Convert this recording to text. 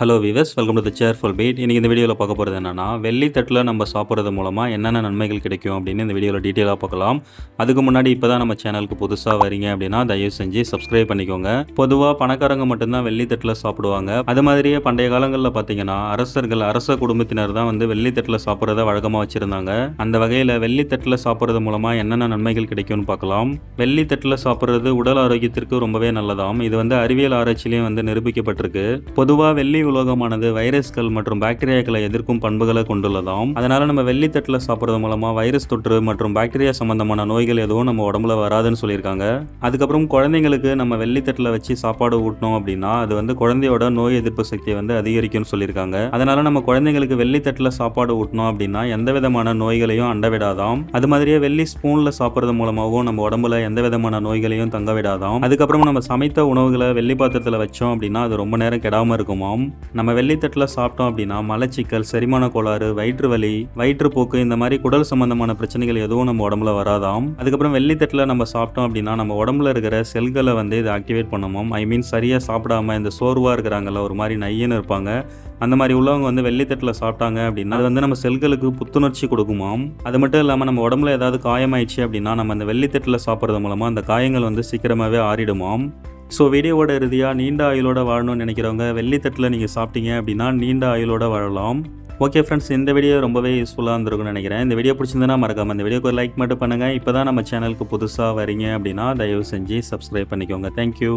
Hello viewers welcome to the cheerful beat இன்றைக்கி இந்த வீடியோவில் பார்க்க போகிறது என்னென்னா வெள்ளி தட்டில் நம்ம சாப்பிட்றது மூலமாக என்னென்ன நன்மைகள் கிடைக்கும் அப்படின்னு இந்த வீடியோவில் டீட்டெயிலாக பார்க்கலாம். அதுக்கு முன்னாடி இப்போ தான் நம்ம சேனலுக்கு புதுசாக வரீங்க அப்படின்னா தயவு செஞ்சு சப்ஸ்கிரைப் பண்ணிக்கோங்க. பொதுவாக பணக்காரங்க மட்டும்தான் வெள்ளி தட்டில் சாப்பிடுவாங்க. அது மாதிரியே பண்டைய காலங்களில் பார்த்தீங்கன்னா அரசர்கள் அரச குடும்பத்தினர் தான் வந்து வெள்ளி தட்டில் சாப்பிட்றத வழக்கமாக வச்சுருந்தாங்க. அந்த வகையில் வெள்ளி தட்டில் சாப்பிட்றது மூலமாக என்னென்ன நன்மைகள் கிடைக்கும்னு பார்க்கலாம். வெள்ளி தட்டில் சாப்பிட்றது உடல் ஆரோக்கியத்திற்கு ரொம்பவே நல்லதாம். இது வந்து அறிவியல் ஆராய்ச்சியிலையும் வந்து நிரூபிக்கப்பட்டிருக்கு. பொதுவாக வெள்ளி உலோகமானது வைரஸ்கள் மற்றும் பாக்டீரியாக்களை எதிர்க்கும் பண்புகளை கொண்டுள்ளதாம். அதனால நம்ம வெள்ளித்தட்டில் சாப்பிட்றது மூலமா வைரஸ் தொற்று மற்றும் பாக்டீரியா சம்பந்தமான நோய்கள் எதுவும் நம்ம உடம்புல வராதுன்னு சொல்லியிருக்காங்க. அதுக்கப்புறம் குழந்தைங்களுக்கு நம்ம வெள்ளித்தட்டில் வச்சு சாப்பாடு ஊட்டினோம் அப்படின்னா அது வந்து குழந்தையோட நோய் எதிர்ப்பு சக்தியை வந்து அதிகரிக்கும்னு சொல்லியிருக்காங்க. அதனால நம்ம குழந்தைங்களுக்கு வெள்ளி தட்டில் சாப்பாடு ஊட்டினோம் அப்படின்னா எந்த விதமான நோய்களையும் அண்ட விடாதாம் அது மாதிரியே வெள்ளி ஸ்பூனில் சாப்பிட்றது மூலமாகவும் நம்ம உடம்புல எந்த விதமான நோய்களையும் தங்க விடாதாம் அதுக்கப்புறம் நம்ம சமைத்த உணவுகளை வெள்ளி பாத்திரத்தில் வச்சோம் அப்படின்னா அது ரொம்ப நேரம் கெடாமல் இருக்குமாம். நம்ம வெள்ளித்தட்டில் சாப்பிட்டோம் அப்படின்னா மலச்சிக்கல் செரிமான கோளாறு வயிற்று வலி வயிற்றுப்போக்கு இந்த மாதிரி குடல் சம்பந்தமான பிரச்சனைகள் எதுவும் நம்ம உடம்புல வராதாம். அதுக்கப்புறம் வெள்ளித்தட்டில் நம்ம சாப்பிட்டோம் அப்படின்னா நம்ம உடம்புல இருக்கிற செல்களை வந்து இதை ஆக்டிவேட் பண்ணுமோம் ஐ மீன் சரியாக சாப்பிடாம இந்த சோர்வாக இருக்கிறாங்கல்ல ஒரு மாதிரி நையன்னு இருப்பாங்க. அந்த மாதிரி உள்ளவங்க வந்து வெள்ளித்தட்டில் சாப்பிட்டாங்க அப்படின்னா அது வந்து நம்ம செல்களுக்கு புத்துணர்ச்சி கொடுக்குமாம். அது மட்டும் இல்லாமல் நம்ம உடம்புல ஏதாவது காயமாயிடுச்சு அப்படின்னா நம்ம அந்த வெள்ளித்தட்டில் சாப்பிட்றது மூலமாக அந்த காயங்கள் வந்து சீக்கிரமாகவே ஆறிடுமாம். ஸோ வீடியோவோட இறுதியாக நீண்ட ஆயுளோட வாழணும்னு நினைக்கிறவங்க வெள்ளித்தட்டில் நீங்கள் சாப்பிட்டீங்க அப்படின்னா நீண்ட ஆயுளோட வாழலாம். ஓகே ஃப்ரெண்ட்ஸ் இந்த வீடியோ ரொம்பவே யூஸ்ஃபுல்லாக இருந்திருக்கும்னு நினைக்கிறேன். இந்த வீடியோ பிடிச்சிருந்தனா மறக்காமல் இந்த வீடியோக்கு லைக் மட்டும் பண்ணுங்கள் இப்போ தான் நம்ம சேனலுக்கு புதுசாக வரீங்க அப்படின்னா தயவு செஞ்சு சப்ஸ்கிரைப் பண்ணிக்கோங்க. தேங்க்யூ